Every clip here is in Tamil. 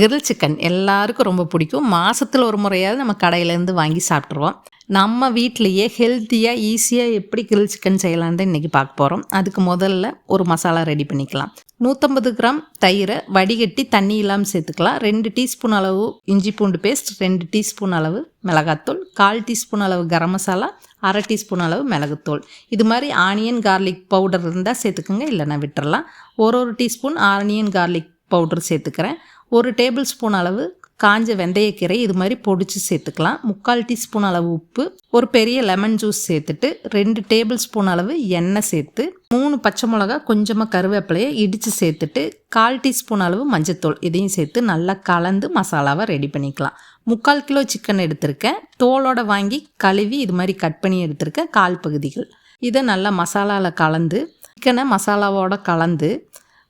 கிரில் சிக்கன் எல்லாருக்கும் ரொம்ப பிடிக்கும். மாதத்தில் ஒரு முறையாவது நம்ம கடையிலேருந்து வாங்கி சாப்பிட்ருவோம் நம்ம வீட்டிலையே ஹெல்த்தியாக ஈஸியாக எப்படி கிரில் சிக்கன் செய்யலான்னு இன்றைக்கி பார்க்க போகிறோம் அதுக்கு முதல்ல ஒரு மசாலா ரெடி பண்ணிக்கலாம். நூற்றம்பது கிராம் தயிரை வடிகட்டி தண்ணி இல்லாமல் சேர்த்துக்கலாம். ரெண்டு டீஸ்பூன் அளவு இஞ்சி பூண்டு பேஸ்ட் ரெண்டு டீஸ்பூன் அளவு மிளகாத்தூள் கால் டீஸ்பூன் அளவு கரம் மசாலா அரை டீஸ்பூன் அளவு மிளகுத்தூள். இது மாதிரி ஆனியன் கார்லிக் பவுடர் இருந்தால் சேர்த்துக்கோங்க இல்லைன்னா விட்டுறலாம். ஒரு ஒரு டீஸ்பூன் ஆனியன் கார்லிக் பவுடர் சேர்த்துக்கிறேன். ஒரு டேபிள் ஸ்பூன் அளவு காஞ்ச வெந்தயக்கீரை இது மாதிரி பொடிச்சு சேர்த்துக்கலாம். முக்கால் டீஸ்பூன் அளவு உப்பு ஒரு பெரிய லெமன் ஜூஸ் சேர்த்துட்டு ரெண்டு டேபிள் ஸ்பூன் அளவு எண்ணெய் சேர்த்து மூணு பச்சை மிளகா கொஞ்சமாக கருவேப்பிலையை இடித்து சேர்த்துட்டு கால் டீஸ்பூன் அளவு மஞ்சத்தூள் இதையும் சேர்த்து நல்லா கலந்து மசாலாவை ரெடி பண்ணிக்கலாம். முக்கால் கிலோ சிக்கன் எடுத்திருக்கேன். தோலோட வாங்கி கழுவி இது மாதிரி கட் பண்ணி எடுத்திருக்கேன். கால் பகுதிகள். இதை நல்லா மசாலாவில் கலந்து சிக்கனை மசாலாவோட கலந்து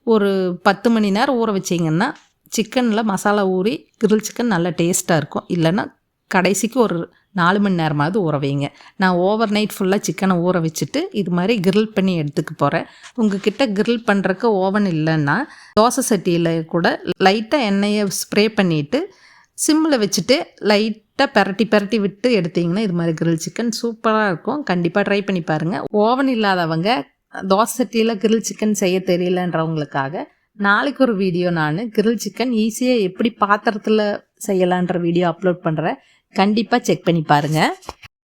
ஒரு பத்து மணி நேரம் ஊற வச்சிங்கன்னா சிக்கனில் மசாலா ஊறி கிரில் சிக்கன் நல்ல டேஸ்ட்டாக இருக்கும். இல்லைன்னா கடைசிக்கு ஒரு நாலு மணி நேரமாவது ஊற வைங்க. நான் ஓவர் நைட் ஃபுல்லாக சிக்கனை ஊற வச்சுட்டு இது மாதிரி கிரில் பண்ணி எடுத்துக்க போகிறேன் உங்கள் கிட்டே கிரில் பண்ணுறக்கு ஓவன் இல்லைன்னா தோசை சட்டியில் கூட லைட்டாக எண்ணெயை ஸ்ப்ரே பண்ணிவிட்டு சிம்மில் வச்சுட்டு லைட்டாக பரட்டி பரட்டி விட்டு எடுத்தீங்கன்னா இது மாதிரி கிரில் சிக்கன் சூப்பராக இருக்கும். கண்டிப்பாக ட்ரை பண்ணி பாருங்கள் ஓவன் இல்லாதவங்க தோசை சட்டியில் கிரில் சிக்கன் செய்ய தெரியலன்றவங்களுக்காக நாளைக்கு ஒரு வீடியோ நான் கிரில் சிக்கன் ஈஸியாக எப்படி பாத்திரத்தில் செய்யலான்ற வீடியோ அப்லோட் பண்ணுறேன் கண்டிப்பாக செக் பண்ணி பாருங்கள்